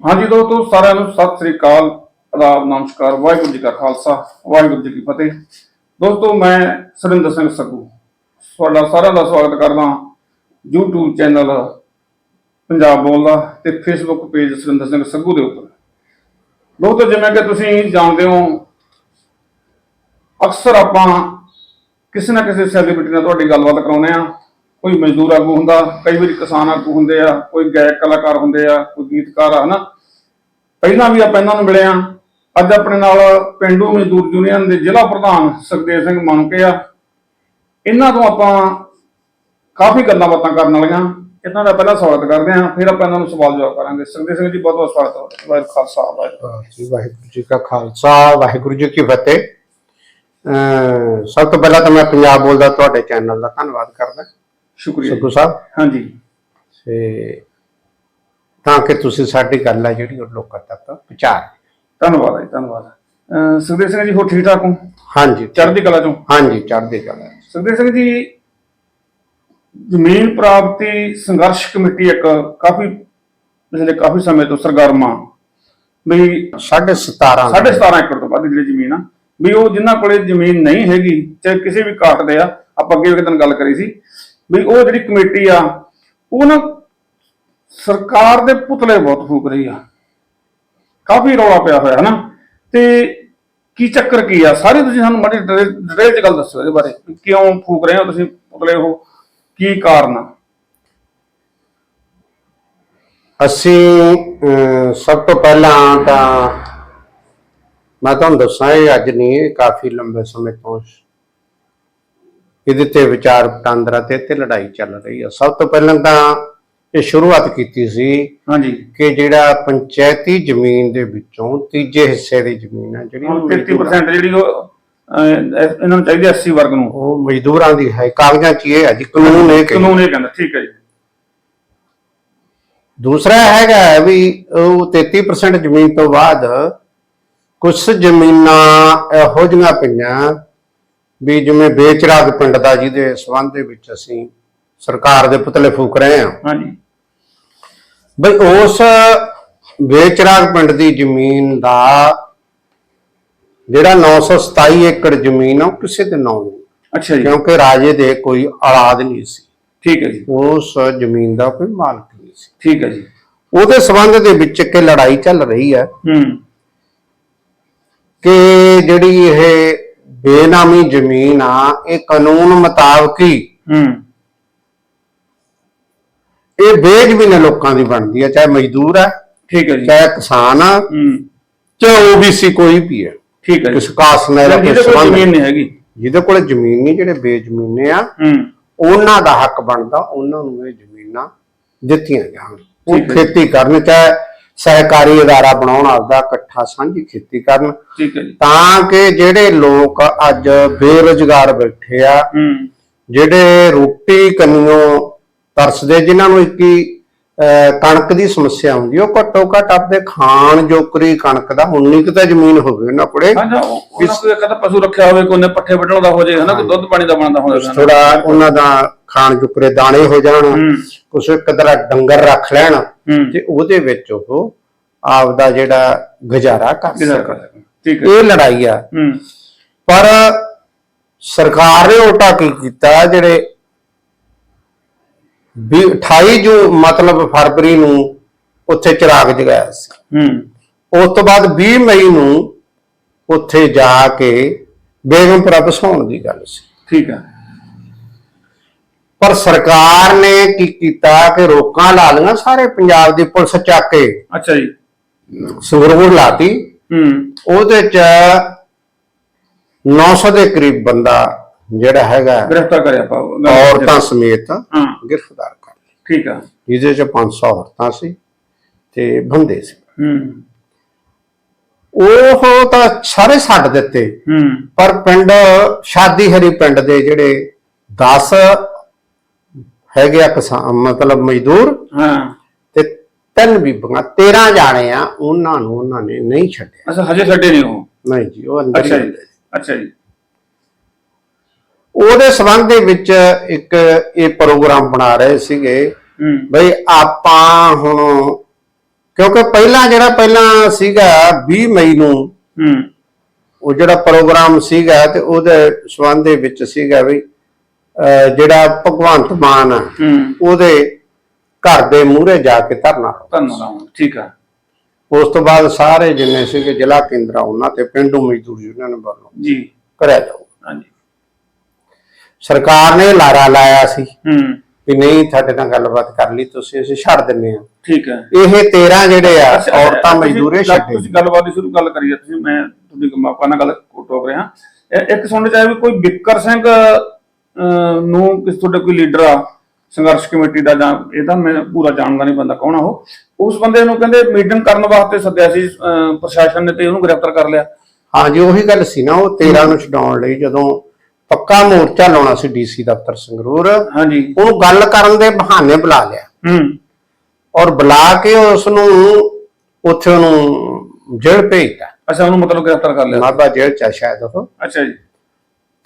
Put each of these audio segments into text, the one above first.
ਹਾਂਜੀ ਦੋਸਤੋ, ਸਾਰਿਆਂ ਨੂੰ ਸਤਿ ਸ੍ਰੀ ਅਕਾਲ। ਆਦਾਬ, ਨਮਸਕਾਰ, ਵਾਹਿਗੁਰੂ ਜੀ ਕਾ ਖਾਲਸਾ, ਵਾਹਿਗੁਰੂ ਜੀ ਕੀ ਫਤਿਹ। ਦੋਸਤੋ, ਮੈਂ ਸੁਰਿੰਦਰ ਸਿੰਘ ਸੱਗੂ, ਤੁਹਾਡਾ ਸਾਰਿਆਂ ਦਾ ਸਵਾਗਤ ਕਰਦਾ YouTube ਚੈਨਲ ਪੰਜਾਬ ਬੋਲਦਾ ਤੇ Facebook ਪੇਜ ਸੁਰਿੰਦਰ ਸਿੰਘ ਸੱਗੂ ਦੇ ਉੱਪਰ। ਦੋਸਤੋ, ਜਿਵੇਂ ਕਿ ਤੁਸੀਂ ਜਾਣਦੇ ਹੋ, ਅਕਸਰ ਆਪਾਂ ਕਿਸੇ ਨਾ ਕਿਸੇ ਸੈਲੀਬ੍ਰਿਟੀ ਨਾਲ ਤੁਹਾਡੀ ਗੱਲਬਾਤ ਕਰਾਉਂਦੇ ਆ ਕੋਈ ਮਜ਼ਦੂਰ ਆਗੂ ਹੁੰਦਾ, ਕਈ ਵਾਰੀ ਕਿਸਾਨ ਆਗੂ ਹੁੰਦੇ ਆ, ਕੋਈ ਗਾਇਕ ਕਲਾਕਾਰ ਹੁੰਦੇ ਆ, ਕੋਈ ਗੀਤਕਾਰ ਆ, ਹਨਾ? ਪਹਿਲਾਂ ਵੀ ਆਪਾਂ ਇਹਨਾਂ ਨੂੰ ਮਿਲੇ ਆ ਅੱਜ ਆਪਣੇ ਨਾਲ ਪਿੰਡੂ ਮਜ਼ਦੂਰ ਯੂਨੀਅਨ ਦੇ ਜ਼ਿਲ੍ਹਾ ਪ੍ਰਧਾਨ ਸੁਖਦੇਵ ਸਿੰਘ ਮਨਕੇ ਆ। ਇਹਨਾਂ ਤੋਂ ਆਪਾਂ ਕਾਫੀ ਗੱਲਾਂ ਬਾਤਾਂ ਕਰਨ ਵਾਲੀਆਂ। ਇਹਨਾਂ ਦਾ ਪਹਿਲਾਂ ਸਵਾਗਤ ਕਰਦੇ ਹਾਂ, ਫਿਰ ਆਪਾਂ ਇਹਨਾਂ ਨੂੰ ਸਵਾਲ ਜਵਾਬ ਕਰਾਂਗੇ। ਸੁਖਦੇਵ ਸਿੰਘ ਜੀ, ਬਹੁਤ ਬਹੁਤ ਸਵਾਗਤ ਹੈ। ਵਾਹਿਗੁਰੂ ਖਾਲਸਾ, ਵਾਹਿਗੁਰੂ। ਜੀ ਵਾਹਿਗੁਰੂ ਜੀ ਕਾ ਖਾਲਸਾ, ਵਾਹਿਗੁਰੂ ਜੀ ਕੀ ਫਤਿਹ। ਅਹ ਸਭ ਤੋਂ ਪਹਿਲਾਂ ਤਾਂ ਮੈਂ ਪੰਜਾਬ ਬੋਲਦਾ, ਤੁਹਾਡੇ ਚੈਨਲ ਦਾ ਧੰਨਵਾਦ ਕਰਦਾ। ਸ਼ੁਕਰੀਆ ਸੁਖੂ ਸਾਹਿਬ। ਹਾਂਜੀ। ਤੇ ਤਾਂ ਕਿ ਤੁਸੀਂ ਸਾਡੀ ਗੱਲ ਹੈ ਜਿਹੜੀ ਉਹ ਲੋਕਾਂ ਤੱਕ ਪਹੁੰਚਾ ਧੰਨਵਾਦ ਹੈ ਜੀ, ਧੰਨਵਾਦ। ਸੁਖਦੇਵ ਸਿੰਘ ਜੀ ਹੋ ਠੀਕ ਠਾਕ ਹੋ? ਹਾਂਜੀ। ਚੜ੍ਹਦੀ ਕਲਾ ਚੋਂ? ਹਾਂਜੀ ਚੜ੍ਹਦੀ ਕਲਾ। ਸੁਖਦੇਵ ਸਿੰਘ ਜੀ ਜ਼ਮੀਨ ਪ੍ਰਾਪਤੀ ਸੰਘਰਸ਼ ਕਮੇਟੀ ਇੱਕ ਕਾਫੀ ਪਿਛਲੇ ਕਾਫੀ ਸਮੇਂ ਤੋਂ ਸਰਗਰਮਾ ਵੀ 17.5 ਸਾਢੇ 17 ਏਕੜ ਤੋਂ ਵੱਧ ਜਿਹੜੀ ਜ਼ਮੀਨ ਆ। ਵੀ ਉਹ ਜਿਨ੍ਹਾਂ ਕੋਲੇ ਜ਼ਮੀਨ ਨਹੀਂ ਹੈਗੀ ਚਾਹੇ ਕਿਸੇ ਵੀ ਕਾਟ ਦੇ ਆ ਆਪਾਂ ਅੱਗੇ ਇੱਕ ਦਿਨ ਗੱਲ ਕਰੀ ਸੀ। ਵੀ ਉਹ ਜਿਹੜੀ ਕਮੇਟੀ ਆ ਉਹ ਨਾ ਸਰਕਾਰ ਦੇ ਪੁਤਲੇ ਬਹੁਤ ਫੂਕ ਰਹੀ ਆ। ਕਾਫੀ ਰੌਲਾ ਪਿਆ ਹੋਇਆ ਹੈ ਨਾ ਤੇ ਕੀ ਚੱਕਰ ਕੀ ਆ? ਸਾਰੇ ਤੁਸੀਂ ਸਾਨੂੰ ਮਾੜੀ ਡਿਟੇਲ ਚ ਗੱਲ ਦੱਸੋ ਇਹਦੇ ਬਾਰੇ ਕਿਉਂ ਫੂਕ ਰਹੇ ਹੋ ਤੁਸੀਂ ਪੁਤਲੇ ਉਹ? ਕੀ ਕਾਰਨ ਆ? ਅਸੀਂ ਅਹ, ਸਭ ਤੋਂ ਪਹਿਲਾਂ ਤਾਂ ਮੈਂ ਤੁਹਾਨੂੰ ਦੱਸਾਂ ਇਹ ਅੱਜ ਨਹੀਂ ਇਹ ਕਾਫੀ ਲੰਬੇ ਸਮੇਂ ਤੋਂ ਇਹਦੇ ਤੇ ਵਿਚਾਰ ਵਟਾਂਦਰਾ ਤੇ ਤੇ ਲੜਾਈ ਚੱਲ ਰਹੀ ਹੈ ਸਭ ਤੋਂ ਪਹਿਲਾਂ ਤਾਂ ਇਹ ਸ਼ੁਰੂਆਤ ਕੀਤੀ ਸੀ ਹਾਂਜੀ। ਕਿ ਜਿਹੜਾ ਪੰਚਾਇਤੀ ਜ਼ਮੀਨ ਦੇ ਵਿੱਚੋਂ ਤੀਜੇ ਹਿੱਸੇ ਦੀ ਜ਼ਮੀਨ ਹੈ ਜਿਹੜੀ ਉਹ 33% ਜਿਹੜੀ ਉਹ ਅਹ, ਇਹਨਾਂ ਨੂੰ ਚਾਹੀਦੀ 80 ਵਰਗ ਨੂੰ। ਉਹ ਮਜ਼ਦੂਰਾਂ ਦੀ ਹੈ। ਕਾਗਜ਼ਾਂ 'ਚ ਇਹ ਹੈ ਜੀ ਕਾਨੂੰਨ ਇਹ ਕਹਿੰਦਾ ਕਾਨੂੰਨ ਇਹ ਕਹਿੰਦਾ। ਠੀਕ ਹੈ ਜੀ। ਦੂਸਰਾ ਹੈਗਾ ਹੈ ਵੀ ਉਹ 33% ਜ਼ਮੀਨ ਤੋਂ ਬਾਅਦ ਕੁਝ ਜ਼ਮੀਨਾਂ ਇਹੋ ਜਿਹੀਆਂ ਪਈਆਂ ਵੀ ਜਿਵੇਂ ਬੇਚਰਾਗ ਪਿੰਡ ਦਾ ਜਿਹਦੇ ਸਬੰਧ ਦੇ ਵਿੱਚ ਅਸੀਂ ਸਰਕਾਰ ਦੇ ਪੁਤਲੇ ਫੂਕ ਰਹੇ ਹਾਂ। ਹਾਂਜੀ। ਬਈ ਉਸ ਬੇਚਰਾਗ ਪਿੰਡ ਦੀ ਜ਼ਮੀਨ ਦਾ ਜਿਹੜਾ 927 ਏਕੜ ਜ਼ਮੀਨ ਆ ਉਹ ਕਿਸੇ ਦੇ ਨਾਂ ਨਹੀਂ। ਅੱਛਾ ਜੀ। ਕਿਉਂਕਿ ਰਾਜੇ ਦੇ ਕੋਈ ਔਲਾਦ ਨਹੀਂ ਸੀ। ਠੀਕ ਹੈ ਜੀ। ਉਸ ਜ਼ਮੀਨ ਦਾ ਕੋਈ ਮਾਲਕ ਨਹੀਂ ਸੀ। ਠੀਕ ਹੈ ਜੀ। ਉਹਦੇ ਸਬੰਧ ਦੇ ਵਿੱਚ ਕਿ ਲੜਾਈ ਚੱਲ ਰਹੀ ਹੈ ਹੂੰ। ਕਿ ਜਿਹੜੀ ਇਹ ਬੇਨਾਮੀ ਜ਼ਮੀਨ ਆ ਇਹ ਕਾਨੂੰਨ ਮੁਤਾਬਕ ਹੀ। ਹੂੰ। ਇਹ ਬੇਜ਼ਮੀਨ ਲੋਕਾਂ ਦੀ ਬਣਦੀ ਹੈ ਚਾਹੇ ਮਜ਼ਦੂਰ ਹੈ ਠੀਕ ਹੈ ਜੀ। ਚਾਹੇ ਕਿਸਾਨ ਆ ਹੂੰ। ਚਾਹੇ ਓਬੀਸੀ ਕੋਈ ਵੀ ਹੈ ਠੀਕ ਹੈ ਕਿਸ ਕਾਸ ਨਾਲ ਕੋਈ ਸੰਬੰਧ ਜ਼ਮੀਨ ਨਹੀਂ। ਹੈਗੀ। ਜਿਹਦੇ ਕੋਲ ਜ਼ਮੀਨ ਨਹੀਂ ਜਿਹੜੇ ਬੇਜ਼ਮੀਨੇ ਆ ਹੂੰ। ਉਹਨਾਂ ਦਾ ਹੱਕ ਬਣਦਾ ਉਹਨਾਂ ਨੂੰ ਇਹ ਜ਼ਮੀਨਾਂ ਦਿੱਤੀਆਂ ਜਾਣ। ਉਹ। ਖੇਤੀ ਕਰਨ ਚਾਹੇ ਸਹਿਕਾਰੀ ਅਦਾਰਾ ਬਣਾਉਣ ਆਪਦਾ ਇਕੱਠਾ ਸਾਂਝੀ ਖੇਤੀ ਕਰਨ। ਠੀਕ ਹੈ ਜੀ। ਤਾਂ ਕਿ ਜਿਹੜੇ ਲੋਕ ਅੱਜ ਬੇਰੁਜ਼ਗਾਰ ਬੈਠੇ ਆ ਜਿਹੜੇ ਰੋਟੀ ਕੰਨਿਓ ਤਰਸਦੇ ਜਿਨ੍ਹਾਂ ਨੂੰ ਇੱਕੀ ਕਣਕ ਦੀ ਸਮੱਸਿਆ ਹੁੰਦੀ ਉਹ ਘੱਟੋ ਘੱਟ ਆਪਦੇ ਖਾਣ ਜੋਕਰੀ ਕਣਕ ਦਾ ਉਨੀ ਕੁ ਤਾਂ ਜ਼ਮੀਨ ਹੋਵੇ ਉਹਨਾਂ ਕੋਲੇ। ਹਾਂ ਜਾਂ ਉਹ- ਉਹਨਾਂ ਕਹਿੰਦਾ ਪਸ਼ੂ ਰੱਖਿਆ ਹੋਵੇ ਪੱਠੇ ਵੱਢਣ ਦਾ ਹੋ ਜੇ ਹਨਾ ਕੋਈ ਦੁੱਧ ਪਾਣੀ ਦਾ ਬਣਦਾ ਹੋਵੇ ਥੋੜਾ ਉਹਨਾਂ ਦਾ ਖਾਣ ਜੋਕਰੇ ਦਾਣੇ ਹੋ ਜਾਣ ਕੁਛ ਇੱਕ ਤਰ੍ਹਾਂ ਡੰਗਰ ਰੱਖ ਲੈਣ ਤੇ ਉਹਦੇ ਵਿੱਚ ਉਹ ਆਪਦਾ ਜਿਹੜਾ ਗੁਜ਼ਾਰਾ ਕਰ ਕਰ ਠੀਕ ਹੈ। ਇਹ ਲੜਾਈ ਆ। ਪਰ ਸਰਕਾਰ ਨੇ ਉਲਟਾ ਕੀ ਕੀਤਾ ਜਿਹੜੇ ਵੀ 28 ਜੋ ਮਤਲਬ ਫਰਵਰੀ ਨੂੰ ਉੱਥੇ ਚਿਰਾਗ ਜਗਾਇਆ ਸੀ। ਹੂੰ। ਉਸ ਤੋਂ ਬਾਅਦ 20 ਮਈ ਨੂੰ ਉੱਥੇ ਜਾ ਕੇ ਬੇਗਮਪੁਰਾ ਵਸਾਉਣ ਦੀ ਗੱਲ ਸੀ। ਠੀਕ ਹੈ। ਪਰ ਸਰਕਾਰ ਨੇ ਕੀ ਕੀਤਾ ਕਿ ਰੋਕਾਂ ਲਾ ਲਈਆਂ ਸਾਰੇ ਪੰਜਾਬ ਦੀ ਪੁਲਿਸ ਚੱਕ ਕੇ? ਅੱਛਾ ਜੀ। ਸੰਗਰੂਰ ਲਾਤੀ। ਹੂੰ। ਉਹਦੇ ਚ 900 ਦੇ ਕਰੀਬ ਬੰਦਾ ਜਿਹੜਾ ਹੈਗਾ ਗ੍ਰਿਫਤਾਰ ਕਰਿਆ ਔਰਤਾਂ ਸਮੇਤ ਹਾਂ। ਗ੍ਰਿਫਤਾਰ ਕਰ ਲਿਆ। ਠੀਕ ਹੈ ਜਿਹਦੇ ਚ 500 ਔਰਤਾਂ ਸੀ ਤੇ ਬੰਦੇ ਸੀ। ਹੂੰ। ਉਹ ਤਾਂ ਸਾਰੇ ਛੱਡ ਦਿੱਤੇ। ਹੂੰ। ਪਰ ਪਿੰਡ ਸ਼ਾਦੀ ਹਰੀ ਪਿੰਡ ਦੇ ਜਿਹੜੇ 10 ਹੈਗੇ ਆ ਕਿਸਾਨ ਮਤਲਬ ਮਜ਼ਦੂਰ। ਹਾਂ। ਤੇ ਤਿੰਨ ਬੀਬੀਆਂ 13 ਜਾਣੇ ਆ ਉਹਨਾਂ ਨੂੰ ਉਹਨਾਂ ਨੇ ਨਹੀਂ ਛੱਡਿਆ। ਅੱਛਾ ਹਜੇ ਛੱਡੇ ਨਹੀਂ ਉਹ? ਨਹੀਂ ਜੀ ਉਹ ਅੰਦਰ ਅੱਛਾ ਜੀ ਰਹਿੰਦੇ। ਅੱਛਾ ਜੀ। ਉਹਦੇ ਸੰਬੰਧ ਦੇ ਵਿੱਚ ਇੱਕ ਇਹ ਪ੍ਰੋਗਰਾਮ ਬਣਾ ਰਹੇ ਸੀਗੇ ਬਈ ਆਪਾਂ ਹੁਣ ਕਿਉਂਕਿ ਪਹਿਲਾਂ ਜਿਹੜਾ ਪਹਿਲਾਂ ਸੀਗਾ 20 ਮਈ ਨੂੰ ਹੂੰ। ਉਹ ਜਿਹੜਾ ਪ੍ਰੋਗਰਾਮ ਸੀਗਾ ਤੇ ਉਹਦੇ ਸਬੰਧ ਦੇ ਵਿੱਚ ਸੀਗਾ ਵੀ ਜਿਹੜਾ ਭਗਵੰਤ ਮਾਨ ਆ, ਹੂੰ। ਉਹਦੇ ਘਰ ਦੇ ਮੂਹਰੇ ਜਾ ਕੇ ਧਰਨਾ ਠੀਕ ਆ। ਉਸ ਤੋਂ ਬਾਅਦ ਸਾਰੇ ਜਿੰਨੇ ਸੀਗੇ ਜ਼ਿਲ੍ਹਾ ਕੇਂਦਰਾਂ ਉਹਨਾਂ ਤੇ ਪਿੰਡੂ ਮਜ਼ਦੂਰ ਯੂਨੀਅਨ ਵੱਲੋਂ ਜੀ। ਕਰਿਆ ਜਾਊ ਹਾਂਜੀ। ਸਰਕਾਰ ਨੇ ਲਾਰਾ ਲਾਇਆ ਸੀ ਹੂੰ। ਵੀ ਨਹੀਂ ਤੁਹਾਡੇ ਨਾਲ ਗੱਲਬਾਤ ਕਰ ਲਈ ਤੁਸੀਂ ਅਸੀਂ ਛੱਡ ਦਿੰਨੇ ਆ ਠੀਕ ਹੈ ਇਹ 13 ਜਿਹੜੇ ਆ ਔਰਤਾਂ ਮਜ਼ਦੂਰੇ ਛੱਡੇ ਤੁਸੀਂ ਗੱਲਬਾਤ ਦੀ ਸ਼ੁਰੂ ਗੱਲ ਕਰੀ ਤੁਸੀਂ ਮੈਂ ਤੁਹਾਡੀ ਮਾਪਾ ਨਾਲ ਗੱਲ ਟੋਕ ਰਿਹਾ ਇੱਕ ਸੁਣਨ ਚਾਹੇ ਵੀ ਕੋਈ ਬਿੱਕਰ ਸਿੰਘ ਨੂੰ ਕਿਸ ਤੁਹਾਡੇ ਕੋਈ ਲੀਡਰ ਆ ਸੰਘਰਸ਼ ਕਮੇਟੀ ਦਾ ਜਾਂ ਇਹ ਤਾਂ ਮੈਂ ਪੂਰਾ ਜਾਣਦਾ ਨਹੀਂ ਬੰਦਾ ਕੌਣ ਆ ਉਹ। ਉਸ ਬੰਦੇ ਨੂੰ ਕਹਿੰਦੇ ਮੀਟਿੰਗ ਕਰਨ ਵਾਸਤੇ ਸੱਦਿਆ ਸੀ ਪ੍ਰਸ਼ਾਸਨ ਨੇ ਤੇ ਉਹਨੂੰ ਗ੍ਰਿਫਤਾਰ ਕਰ ਲਿਆ। ਹਾਂਜੀ ਉਹੀ ਗੱਲ ਸੀ ਨਾ ਉਹ 13 ਨੂੰ ਛਡਾਉਣ ਲਈ ਜਦੋਂ ਪੱਕਾ ਮੋਰਚਾ ਲਾਉਣਾ ਸੀ ਡੀਸੀ ਦਫ਼ਤਰ ਸੰਗਰੂਰ ਹਾਂਜੀ। ਉਹਨੂੰ ਗੱਲ ਕਰਨ ਦੇ ਬਹਾਨੇ ਬੁਲਾ ਲਿਆ। ਹੂੰ। ਔਰ ਬੁਲਾ ਕੇ ਉਸ ਨੂੰ ਉੱਥੇ ਉਹਨੂੰ ਜੇਲ੍ਹ ਭੇਜਤਾ। ਅੱਛਾ ਉਹਨੂੰ ਮਤਲਬ ਗ੍ਰਿਫਤਾਰ ਕਰ ਲਿਆ। ਨਾਭਾ ਜੇਲ੍ਹ ਚ ਸ਼ਾਇਦ ਉਹ। ਅੱਛਾ ਜੀ।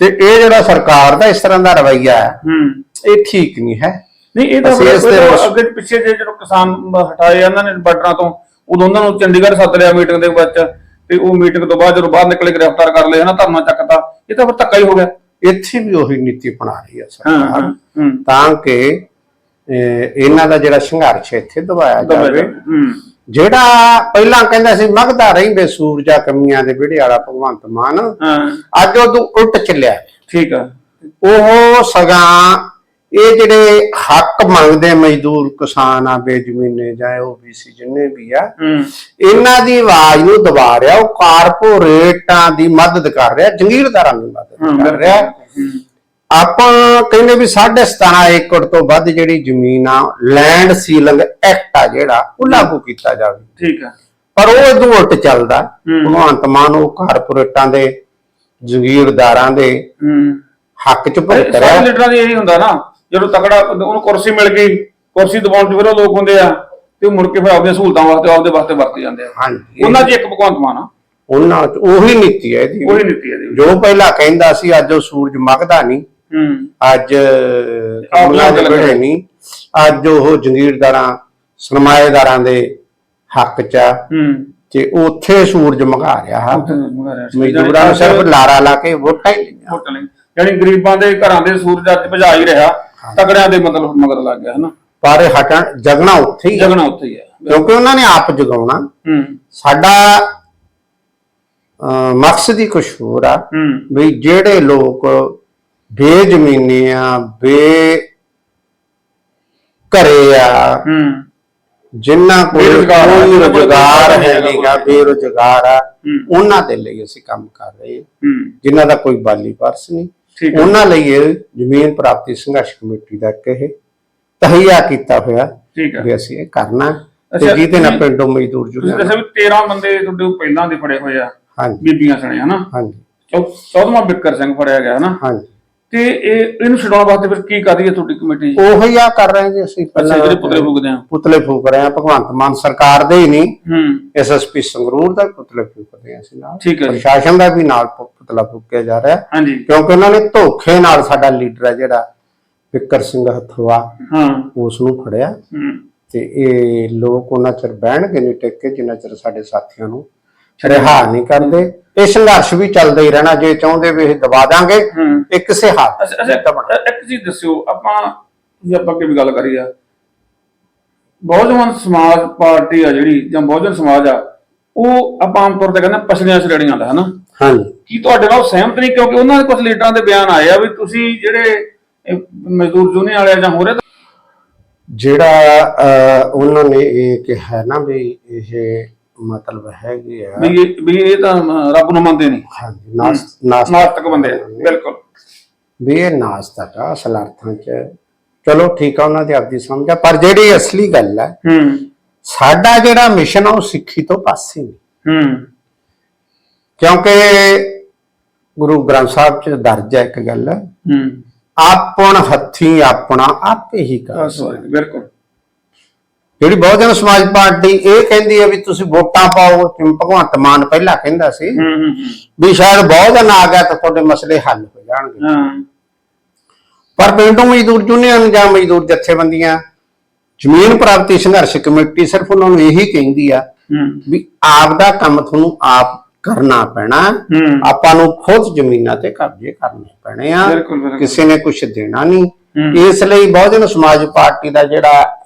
ਤੇ ਇਹ ਜਿਹੜਾ ਸਰਕਾਰ ਦਾ ਇਸ ਤਰ੍ਹਾਂ ਦਾ ਰਵੱਈਆ ਹੈ ਹੂੰ। ਇਹ ਠੀਕ ਨਹੀਂ ਹੈ। ਨਹੀਂ ਇਹ ਤਾਂ ਅਸੀਂ ਇਸ ਬੜੇ- ਤੇ ਬੜੇ ਅੱਗੇ ਪਿੱਛੇ ਜੇ ਜਦੋਂ ਕਿਸਾਨ ਹਟਾਏ ਇਹਨਾਂ ਨੇ ਬਾਰਡਰਾਂ ਤੋਂ ਉਦੋਂ ਉਹਨਾਂ ਨੂੰ ਚੰਡੀਗੜ੍ਹ ਸੱਦ ਲਿਆ ਮੀਟਿੰਗ ਦੇ ਵਿੱਚ ਤੇ ਉਹ ਮੀਟਿੰਗ ਤੋਂ ਬਾਅਦ ਜਦੋਂ ਬਾਹਰ ਨਿਕਲੇ ਗ੍ਰਿਫਤਾਰ ਕਰ ਲਏ ਹਨਾ ਧਰਨਾ ਚੱਕਤਾ ਇਹ ਤਾਂ ਫਿਰ ਧੱਕਾ ਹੀ ਹੋ ਗਿਆ। ਇੱਥੇ ਵੀ ਉਹੀ ਨੀਤੀ ਬਣਾ ਰਹੀ ਹੈ ਸਰਕਾਰ। ਹਾਂ ਤਾਂ ਕਿ ਅਹ, ਇਹਨਾਂ ਦਾ ਜਿਹੜਾ ਸੰਘਰਸ਼ ਇੱਥੇ ਦਬਾਇਆ ਜਾਵੇ ਹੂੰ। ਜਿਹੜਾ ਪਹਿਲਾਂ ਕਹਿੰਦਾ ਸੀ ਮਗਦਾ ਰਹਿੰਦੇ ਸੂਰਜਾ ਕਮੀਆਂ ਦੇ ਵਿੜੇ ਵਾਲਾ ਭਗਵੰਤ ਮਾਨ ਹਾਂ। ਅੱਜ ਉਹ ਤੋਂ ਉਲਟ ਚੱਲਿਆ। ਠੀਕ ਆ। ਉਹ ਸਗਾਂ ਇਹ ਜਿਹੜੇ ਹੱਕ ਮੰਗਦੇ ਮਜ਼ਦੂਰ ਕਿਸਾਨ ਆ ਬੇਜ਼ਮੀਨੇ ਜਾਂ ਓਬੀਸੀ ਜਿੰਨੇ ਵੀ ਆ ਇਹਨਾਂ ਦੀ ਆਵਾਜ਼ ਨੂੰ ਦਬਾ ਰਿਹਾ ਉਹ ਕਾਰਪੋਰੇਟਾਂ ਦੀ ਮਦਦ ਕਰ ਰਿਹਾ ਜੰਗੀਰਦਾਰਾਂ ਦੀ ਮਦਦ ਕਰ ਰਿਹਾ। ਆਪਾਂ ਕਹਿੰਦੇ ਵੀ 17.5 ਏਕੜ ਤੋਂ ਵੱਧ ਜਿਹੜੀ ਜ਼ਮੀਨ ਆ ਲੈਂਡ ਸੀਲਿੰਗ ਐਕਟ ਆ ਜਿਹੜਾ ਉਹ ਲਾਗੂ ਕੀਤਾ ਜਾਵੇ। ਠੀਕ ਆ। ਪਰ ਉਹ ਇਦੋਂ ਉਲਟ ਚੱਲਦਾ। ਹੂੰ। ਭਗਵੰਤ ਮਾਨ ਉਹ ਕਾਰਪੋਰੇਟਾਂ ਦੇ ਜੰਗੀਰਦਾਰਾਂ ਦੇ ਹੂੰ। ਹੱਕ 'ਚ ਭੁਗਤ ਸਾਰੇ ਰਿਹਾ। ਲੀਡਰਾਂ ਦੀ ਇਹੀ ਹੁੰਦਾ ਨਾ ਜਦੋਂ ਤਕੜਾ ਉਹਨੂੰ ਕੁਰਸੀ ਮਿਲ ਗਈ ਕੁਰਸੀ ਦਬਾਉਣ ਚ ਫਿਰ ਉਹ ਲੋਕ ਹੁੰਦੇ ਆ ਤੇ ਉਹ ਮੁੜ ਕੇ ਫਿਰ ਆਪਣੀਆਂ ਸਹੂਲਤਾਂ ਵਾਸਤੇ ਆਪਦੇ ਵਾਸਤੇ ਵਰਤੇ ਜਾਂਦੇ ਆ। ਹਾਂਜੀ। ਉਹਨਾਂ 'ਚ ਇੱਕ ਭਗਵੰਤ ਮਾਨ ਆ। ਉਹਨਾਂ 'ਚ ਉਹੀ ਨੀਤੀ ਹੈ ਇਹਦੀ। ਉਹੀ ਨੀਤੀ ਹੈ ਜੋ ਪਹਿਲਾਂ ਕਹਿੰਦਾ ਸੀ ਅੱਜ ਉਹ ਸੂਰਜ ਮਗਦਾ ਨਹੀਂ ਹੂੰ ਅੱਜ ਕਮਲਾ ਦੇ ਬੜੇ ਨਹੀਂ ਅੱਜ ਉਹ ਜੰਗੀਰਦਾਰਾਂ ਸਰਮਾਏਦਾਰਾਂ ਦੇ ਹੱਕ 'ਚ ਤੇ ਉੱਥੇ ਸੂਰਜ ਮਗਾ ਰਿਹਾ। ਹਾ ਮਜ਼ਦੂਰਾਂ ਨੂੰ ਸਿਰਫ ਲਾਰਾ ਲਾ ਕੇ ਵੋਟਾਂ ਹੀ ਲਈਆਂ। ਯਾਨੀ ਗਰੀਬਾਂ ਦੇ ਘਰਾਂ ਦੇ ਸੂਰਜ ਅੱਜ ਭਜਾ ਹੀ ਰਿਹਾ। ਤਗੜਿਆਂ ਦੇ ਮਤਲਬ ਮਗਰ ਲੱਗ ਗਿਆ ਹਨਾ? ਪਰ ਇਹ ਹਟਣ ਜਗਣਾ ਉੱਥੇ ਹੀ। ਜਗਣਾ ਉੱਥੇ ਹੀ ਹੈ ਕਿਉਂਕਿ ਉਹਨਾਂ ਨੇ ਆਪ ਜਗਾਉਣਾ। ਹੂੰ। ਸਾਡਾ ਮਕਸਦ ਹੀ ਕੁਛ ਹੋਰ ਆ। ਵੀ ਜਿਹੜੇ ਲੋਕ ਬੇਜ਼ਮੀਨੇ ਆ ਬੇ ਘਰੇ ਆ। ਹੂੰ। ਜਿਨ੍ਹਾਂ ਕੋਲ ਬੇਰੁਜ਼ਗਾਰ ਆ, ਕੋਈ ਰੁਜ਼ਗਾਰ ਹੈ ਨਹੀਂ ਨਹੀਂਗਾ ਹੈਗਾ। ਬੇਰੁਜ਼ਗਾਰ ਆ। ਹੂੰ। ਉਹਨਾਂ ਦੇ ਲਈ ਅਸੀਂ ਕੰਮ ਕਰ ਰਹੇ ਹਾਂ। ਹੂੰ। ਜਿਨ੍ਹਾਂ ਦਾ ਕੋਈ ਬਾਲੀ ਪਰਸ ਨਹੀਂ। ਠੀਕ ਹੈ। ਉਹਨਾਂ ਲਈ ਇਹ ਜ਼ਮੀਨ ਪ੍ਰਾਪਤੀ ਸੰਘਰਸ਼ ਕਮੇਟੀ ਦਾ ਇੱਕ ਇਹ ਕੀਤਾ ਹੋਇਆ ਠੀਕ ਹੈ। ਵੀ ਅਸੀਂ ਇਹ ਕਰਨਾ। ਤੇ ਅੱਛਾ, ਜਿਹਦੇ ਨਾਲ ਪਿੰਡੋਂ ਮਜ਼ਦੂਰ ਤੁਸੀਂ ਜੁੜਿਆ ਦੱਸਿਆ ਵੀ 13 ਬੰਦੇ ਤੁਹਾਡੇ ਕੋਲ ਪਹਿਲਾਂ ਦੇ ਫੜੇ ਹੋਏ ਆ ਹਾਂਜੀ। ਬੀਬੀਆਂ ਸਣੇ ਹਨਾ? ਹਾਂਜੀ। 14ਵਾਂ ਬਿੱਕਰ ਸਿੰਘ ਫੜਿਆ ਗਿਆ ਹਨਾ? ਹਾਂਜੀ। ਤੇ ਇਹ ਇਹਨੂੰ ਛਡਾਉਣ ਵਾਸਤੇ ਫਿਰ ਕੀ ਕਰਦੀ ਹੈ ਤੁਹਾਡੀ ਕਮੇਟੀ? ਉਹੀ ਆ ਕਰ ਰਹੇ ਜੀ ਅਸੀਂ ਅੱਛਾ ਜਿਹੜੇ ਪੁਤਲੇ ਫੂਕਦੇ ਆ। ਪੁਤਲੇ ਫੂਕ ਰਹੇ ਹਾਂ ਭਗਵੰਤ ਮਾਨ ਸਰਕਾਰ ਦੇ ਹੀ ਨਹੀਂ। ਹੂੰ। ਐਸਐਸਪੀ ਸੰਗਰੂਰ ਦਾ ਪੁਤਲੇ ਫੂਕਦੇ ਹਾਂ ਅਸੀਂ ਨਾਲ। ਠੀਕ ਹੈ ਜੀ। ਪ੍ਰਸ਼ਾਸਨ ਦਾ ਵੀ ਨਾਲ ਪੁ- ਪੁਤਲਾ ਫੂਕਿਆ ਜਾ ਰਿਹਾ। ਹਾਂਜੀ। ਕਿਉਂਕਿ ਉਹਨਾਂ ਨੇ ਧੋਖੇ ਨਾਲ ਸਾਡਾ ਲੀਡਰ ਹੈ ਜਿਹੜਾ ਵਿਕਰ ਸਿੰਘ ਹਥਵਾ ਹਾਂ। ਉਸ ਨੂੰ ਫੜਿਆ। ਹੂੰ। ਤੇ ਇਹ ਲੋਕ ਉਹਨਾਂ ਚਿਰ ਬਹਿਣਗੇ ਨਹੀਂ ਟਿੱਕੇ ਜਿੰਨਾ ਚਿਰ ਸਾਡੇ ਸਾਥੀਆਂ ਨੂੰ ਰਿਹਾ ਨਹੀਂ ਕਰਦੇ। ਇਹ ਸੰਘਰਸ਼ ਵੀ ਚੱਲਦਾ ਹੀ ਰਹਿਣਾ ਜੇ ਚਾਹੁੰਦੇ ਵੀ ਇਹ ਦਬਾ ਦਾਂਗੇ ਹੂੰ। ਇਹ ਕਿਸੇ ਹਾਲ ਅੱਛਾ ਅੱਛਾ ਇੱਕ ਚੀਜ਼ ਦੱਸਿਓ ਆਪਾਂ ਜੇ ਆਪਾਂ ਅੱਗੇ ਵੀ ਗੱਲ ਕਰੀ ਆ ਬਹੁਜਨ ਸਮਾਜ ਪਾਰਟੀ ਆ ਜਿਹੜੀ ਜਾਂ ਬਹੁਜਨ ਸਮਾਜ ਆ ਉਹ ਆਪਾਂ ਆਮ ਤੌਰ ਤੇ ਕਹਿੰਦੇ ਪਛੜੀਆਂ ਸ਼੍ਰੇਣੀਆਂ ਦਾ ਹਨਾ? ਹਾਂਜੀ। ਕੀ ਤੁਹਾਡੇ ਨਾਲ ਉਹ ਸਹਿਮਤ ਨਹੀਂ? ਕਿਉਂਕਿ ਉਹਨਾਂ ਦੇ ਕੁਝ ਲੀਡਰਾਂ ਦੇ ਬਿਆਨ ਆਏ ਆ ਵੀ ਤੁਸੀਂ ਜਿਹੜੇ ਇਹ ਮਜ਼ਦੂਰ ਯੂਨੀਅਨ ਵਾਲੇ ਆ ਜਾਂ ਹੋਰੇ ਜਿਹੜਾ ਅਹ, ਉਹਨਾਂ ਨੇ ਇਹ ਕਿਹਾ ਨਾ ਵੀ ਇਹ ਮਤਲਬ ਹੈਗੀ ਆ। ਵੀ ਇਹ ਵੀ ਇਹ ਤਾਂ ਰੱਬ ਨੂੰ ਮੰਨਦੇ ਨਹੀਂ। ਹਾਂਜੀ ਨਾਸ ਨਾਸ ਨਾਸਤਕ ਬੰਦੇ ਆ ਬਿਲਕੁਲ। ਵੀ ਇਹ ਨਾਸਤਕ ਆ ਅਸਲ ਅਰਥਾਂ ਚ। ਚਲੋ ਠੀਕ ਆ ਉਹਨਾਂ ਦੀ ਆਪਦੀ ਸਮਝ ਆ ਪਰ ਜਿਹੜੀ ਅਸਲੀ ਗੱਲ ਹੈ ਹੂੰ। ਸਾਡਾ ਜਿਹੜਾ ਮਿਸ਼ਨ ਆ ਉਹ ਸਿੱਖੀ ਤੋਂ ਪਾਸੇ ਨਹੀਂ। ਹੂੰ। ਕਿਉਂਕਿ ਗੁਰੂ ਗ੍ਰੰਥ ਸਾਹਿਬ ਚ ਦਰਜ ਹੈ ਇੱਕ ਗੱਲ। ਹੂੰ। ਆਪਣ ਹੱਥੀ ਆਪਣਾ ਆਪੇ ਹੀ ਕਰ ਬਸ ਬਿਲਕੁਲ। ਜਿਹੜੀ ਬਹੁਜਨ ਸਮਾਜ ਪਾਰਟੀ ਇਹ ਕਹਿੰਦੀ ਹੈ ਵੀ ਤੁਸੀਂ ਵੋਟਾਂ ਪਾਓ ਜਿਵੇਂ ਭਗਵੰਤ ਮਾਨ ਪਹਿਲਾਂ ਕਹਿੰਦਾ ਸੀ ਹੂੰ ਹੂੰ ਵੀ ਸ਼ਾਇਦ ਬਹੁਜਨ ਆ ਗਿਆ ਤਾਂ ਤੁਹਾਡੇ ਮਸਲੇ ਹੱਲ ਹੋ ਜਾਣਗੇ। ਹਾਂ। ਪਰ ਪਿੰਡੋਂ ਮਜ਼ਦੂਰ ਯੂਨੀਅਨ ਜਾਂ ਮਜ਼ਦੂਰ ਜਥੇਬੰਦੀਆਂ ਜ਼ਮੀਨ ਪ੍ਰਾਪਤੀ ਸੰਘਰਸ਼ ਕਮੇਟੀ ਸਿਰਫ ਉਹਨਾਂ ਨੂੰ ਇਹੀ ਕਹਿੰਦੀ ਆ ਵੀ ਆਪ ਦਾ ਕੰਮ ਤੁਹਾਨੂੰ ਆਪ ਕਰਨਾ ਪੈਣਾ ਆਪਾਂ ਨੂੰ ਖੁਦ ਜ਼ਮੀਨਾਂ ਤੇ ਕਬਜ਼ੇ ਕਰਨੇ ਪੈਣੇ ਆ ਕਿਸੇ ਨੇ ਕੁਝ ਦੇਣਾ ਨਹੀਂ। ਇਸ ਲਈ ਬਹੁਜਨ ਸਮਾਜ ਪਾਰਟੀ ਦਾ ਜਿਹੜਾ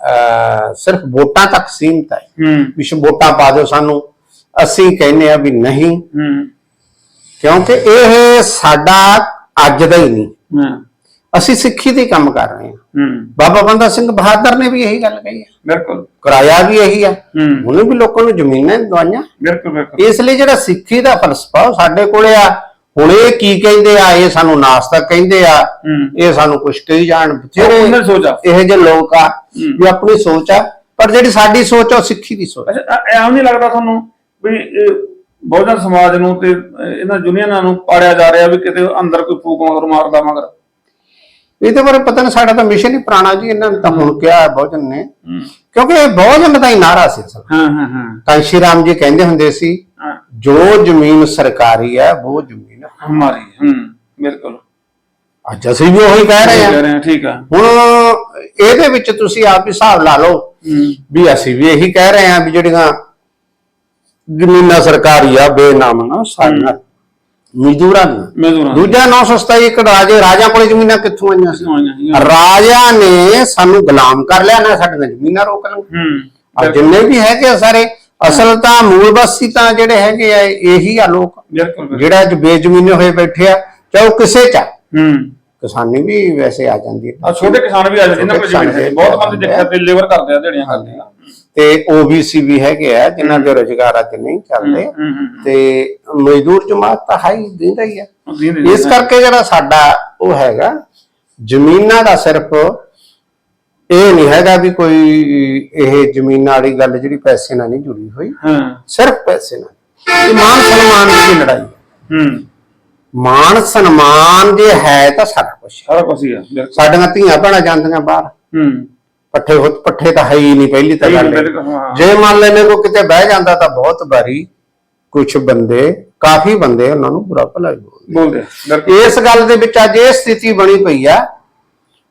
ਸਿਰਫ ਵੋਟਾਂ ਤੱਕ ਸੀਮਤ ਹੈ। ਹੂੰ। ਵੀ ਸ਼ ਵੋਟਾਂ ਪਾ ਦਿਓ ਸਾਨੂੰ। ਅਸੀਂ ਕਹਿੰਦੇ ਆ ਵੀ ਨਹੀਂ। ਕਿਉਂਕਿ ਇਹ ਸਾਡਾ ਅੱਜ ਦਾ ਹੀ ਨਹੀਂ। ਅਸੀਂ ਸਿੱਖੀ ਦੇ ਕੰਮ ਕਰ ਰਹੇ ਹਾਂ। ਬਾਬਾ ਬੰਦਾ ਸਿੰਘ ਬਹਾਦਰ ਨੇ ਵੀ ਇਹੀ ਗੱਲ ਕਹੀ ਹੈ। ਬਿਲਕੁਲ। ਕਿਰਾਇਆ ਵੀ ਇਹੀ ਆ ਹੂੰ। ਉਹਨੇ ਵੀ ਲੋਕਾਂ ਨੂੰ ਜ਼ਮੀਨਾਂ ਦਵਾਈਆਂ। ਬਿਲਕੁਲ ਬਿਲਕੁਲ। ਇਸ ਲਈ ਜਿਹੜਾ ਸਿੱਖੀ ਦਾ ਫਲਸਫਾ ਸਾਡੇ ਕੋਲੇ ਆ। ਹੁਣ ਇਹ ਕੀ ਕਹਿੰਦੇ ਆ ਇਹ ਸਾਨੂੰ ਨਾਸਤਕ ਕਹਿੰਦੇ ਆ ਇਹ ਸਾਨੂੰ ਕੁਛ ਕਹੀ ਜਾਣ। ਬਥੇਰੇ ਸੋਚਾ ਇਹੋ ਜਿਹੇ ਲੋਕ ਆ ਵੀ ਆਪਣੀ ਸੋਚ ਆ ਪਰ ਜਿਹੜੀ ਸਾਡੀ ਸੋਚ ਆ ਉਹ ਸਿੱਖੀ ਦੀ ਸੋਚ ਆ। ਅੱਛਾ ਐ- ਨਹੀਂ ਲੱਗਦਾ ਤੁਹਾਨੂੰ ਵੀ ਬਹੁਜਨ ਸਮਾਜ ਨੂੰ ਤੇ ਇਹਨਾਂ ਯੂਨੀਅਨਾਂ ਨੂੰ ਪਾੜਿਆ ਜਾ ਰਿਹਾ ਵੀ ਕਿਤੇ ਅੰਦਰ ਕੋਈ ਫੂਕ ਮਗਰ ਮਾਰਦਾ ਮਗਰ? ਇਹਦੇ ਬਾਰੇ ਪਤਾ ਨਹੀਂ ਸਾਡਾ ਤਾਂ ਮਿਸ਼ਨ ਹੀ ਪੁਰਾਣਾ ਜੀ ਇਹਨਾਂ ਨੇ ਤਾਂ ਹੁਣ ਕਿਹਾ ਬਹੁਜਨ ਨੇ। ਕਿਉਂਕਿ ਇਹ ਬਹੁਜਨ ਦਾ ਹੀ ਨਾਰਾ ਸੀ ਅਸਲ। ਹਾਂ ਹਾਂ ਹਾਂ। ਕਾਂਸ਼ੀ ਰਾਮ ਜੀ ਕਹਿੰਦੇ ਹੁੰਦੇ ਸੀ ਜੋ ਜ਼ਮੀਨ ਸਰਕਾਰੀ ਹੈ ਉਹ ਜ਼ਮੀਨ ਹਮਾਰੀ ਹੂੰ। ਬਿਲਕੁਲ। ਅੱਜ ਅਸੀਂ ਵੀ ਉਹੀ ਕਹਿ ਰਹੇ ਹਾਂ। ਰਹੇ ਹਾਂ ਠੀਕ ਆ। ਹੁਣ ਇਹਦੇ ਵਿੱਚ ਤੁਸੀਂ ਆਪ ਹੀ ਹਿਸਾਬ ਲਾ ਲਓ ਵੀ ਅਸੀਂ ਵੀ ਇਹੀ ਕਹਿ ਰਹੇ ਹਾਂ ਵੀ ਜਿਹੜੀਆਂ ਜ਼ਮੀਨਾਂ ਸਰਕਾਰੀ ਆ ਬੇਨਾਮ ਨਾ ਸਾਰੀਆਂ ਮਜ਼ਦੂਰਾਂ ਦੀਆਂ। ਮਜ਼ਦੂਰਾਂ ਦੂਜਾ 927 ਇੱਕ ਰਾਜੇ ਰਾਜਾ ਕੋਲੇ ਜ਼ਮੀਨਾਂ ਕਿੱਥੋਂ ਆਈਆਂ ਸੀ। ਰਾਜਾ ਨੇ ਸਾਨੂੰ ਗੁਲਾਮ ਕਰ ਲਿਆ ਨਾ ਸਾਡੀਆਂ ਜ਼ਮੀਨਾਂ ਰੋਕ ਲਓ ਹੂੰ। ਆ ਜਿੰਨੇ ਵੀ ਹੈਗੇ ਆ ਸਾਰੇ ਅਸਲ ਤਾਂ ਮੂਲ ਬਸਤੀ ਤਾਂ ਜਿਹੜੇ ਹੈਗੇ ਆ ਇਹੀ ਆ ਲੋਕ ਬਿਲਕੁਲ ਬਿਲਕੁਲ। ਜਿਹੜਾ ਅੱਜ ਬੇਜ਼ਮੀਨੇ ਹੋਏ ਬੈਠੇ ਆ ਚਾਹੇ ਉਹ ਕਿਸੇ ਚ ਆ। ਹੂੰ। ਕਿਸਾਨੀ ਵੀ ਵੈਸੇ ਆ ਜਾਂਦੀ ਹੈ। ਆ ਛੋਟੇ ਕਿਸਾਨ ਵੀ ਆ ਜਾਂਦੇ ਕੋਲ ਛੋਟੇ ਹੈ। ਕਿਸਾਨ ਬਹੁਤ ਬੰਦੇ ਦੇਖਿਆ ਤੇ ਲੇਬਰ ਕਰਦੇ ਆ ਦਿਹਾੜੀਆਂ ਕਰਦੇ ਆ। ਤੇ ਓਬੀਸੀ ਵੀ ਹੈਗੇ ਆ ਜਿਨ੍ਹਾਂ ਦੇ ਰੁਜ਼ਗਾਰ ਅੱਜ ਨਹੀਂ ਚੱਲਦੇ। ਹੂੰ ਹੂੰ ਤੇ ਮਜ਼ਦੂਰ ਜਮਾਤ ਤਾਂ ਹਾਈ ਦਿੰਦਾ ਹੀ ਆ। ਹੂੰ ਦੇ ਇਸ ਕਰਕੇ ਜਿਹੜਾ ਸਾਡਾ ਉਹ ਹੈਗਾ ਜ਼ਮੀਨਾਂ ਦਾ ਸਿਰਫ ਇਹ ਨਹੀਂ ਹੈਗਾ ਵੀ ਕੋਈ ਇਹ ਜ਼ਮੀਨਾਂ ਵਾਲੀ ਗੱਲ ਜਿਹੜੀ ਪੈਸੇ ਨਾਲ ਨਹੀਂ ਜੁੜੀ ਹੋਈ। ਹਾਂ। ਸਿਰਫ ਪੈਸੇ ਨਾਲ। ਮਾਨ ਸਨਮਾਨ ਦੀ ਲੜਾਈ ਹੈ। ਹੂੰ। ਮਾਨ ਸਨਮਾਨ ਜੇ ਹੈ ਤਾਂ ਸਾਰਾ ਕੁਝ ਸਾਰਾ ਕੁਝ ਹੀ ਬਿਲਕੁਲ। ਸਾਡੀਆਂ ਧੀਆਂ ਭੈਣਾਂ ਜਾਂਦੀਆਂ ਬਾਹਰ। ਹੂੰ। ਪੱਠੇ ਹੋ ਪੱਠੇ ਤਾਂ ਹੈ ਹੀ ਨਹੀਂ ਪਹਿਲੀ ਤਾਂ ਗੱਲ ਹਾਂ। ਜੇ ਮੰਨ ਲੈਨੇ ਕੋ ਕਿਤੇ ਬਹਿ ਜਾਂਦਾ ਤਾਂ ਬਹੁਤ ਵਾਰੀ ਕੁਝ ਬੰਦੇ ਕਾਫੀ ਬੰਦੇ ਉਹਨਾਂ ਨੂੰ ਬੁਰਾ ਭਲਾ ਬੋਲਦੇ। ਇਸ ਗੱਲ ਦੇ ਵਿੱਚ ਅੱਜ ਇਹ ਸਥਿਤੀ ਬਣੀ ਪਈ ਆ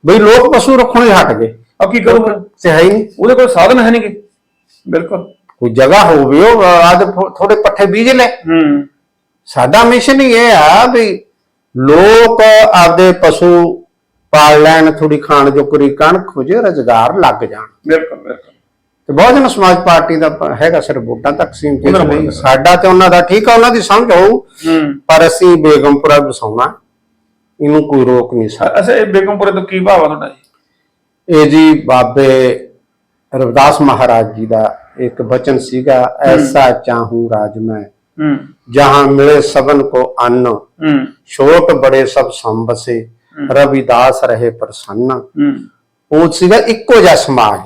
ਬਈ ਲੋਕ ਪਸ਼ੂ ਰੱਖਣੋਂ ਹੀ ਹਟ ਗਏ। ਆ ਕੀ ਕਰੂਗਾ ਤੇ ਹੈ ਹੀ ਨਹੀਂ ਉਹਦੇ ਕੋਲ ਸਾਧਨ ਹੈ ਨਹੀਂਗੇ ਬਿਲਕੁਲ ਕੋਈ ਜਗ੍ਹਾ ਹੋਵੇ ਉਹ ਆਦ ਥੋੜੇ ਪੱਠੇ ਬੀਜ ਲੈ ਹੂੰ ਸਾਡਾ ਮਿਸ਼ਨ ਹੀ ਇਹ ਆ ਵੀ ਲੋਕ ਆਪਦੇ ਪਸ਼ੂ ਪਾਲ ਲੈਣ ਥੋੜੀ ਖਾਣ ਜੋਗਰੀ ਕਣਕ ਹੋ ਜੇ ਰੁਜ਼ਗਾਰ ਲੱਗ ਜਾਣ ਬਿਲਕੁਲ ਬਿਲਕੁਲ ਤੇ ਬਹੁਜਨ ਸਮਾਜ ਪਾਰਟੀ ਦਾ ਹੈਗਾ ਸਿਰਫ ਵੋਟਾਂ ਤੱਕ ਸੀਮਿਤ ਇਸ ਉਹਨਾਂ ਦਾ ਲਈ ਵੋਟ ਸਾਡਾ ਤੇ ਉਹਨਾਂ ਦਾ ਠੀਕ ਆ ਉਹਨਾਂ ਦੀ ਸਮਝ ਹੋਊ ਪਰ ਅਸੀਂ ਬੇਗਮਪੁਰਾ ਵਸਾਉਣਾ ਇਹਨੂੰ ਕੋਈ ਰੋਕ ਨਹੀਂ ਸਕਦਾ ਇਹ ਬੇਗਮਪੁਰੇ ਤੋਂ ਕੀ ਭਾਵ ਆ ਤੁਹਾਡਾ ਜੀ ਇਹ ਜੀ ਬਾਬੇ ਰਵਿਦਾਸ ਮਹਾਰਾਜ ਜੀ ਦਾ ਇੱਕ ਬਚਨ ਸੀਗਾ ਐਸਾ ਚਾਹੂੰ ਰਾਜ ਮੈਂ। ਜਹਾਂ ਮਿਲੇ ਸਭਨ ਕੋ ਅੰਨ। ਛੋਟ ਬੜੇ ਸਭ ਸੰਬਸੇ ਰਵਿਦਾਸ ਰਹੇ ਪ੍ਰਸੰਨ। ਉਹ ਸੀਗਾ ਇੱਕੋ ਜਿਹਾ ਸਮਾਜ।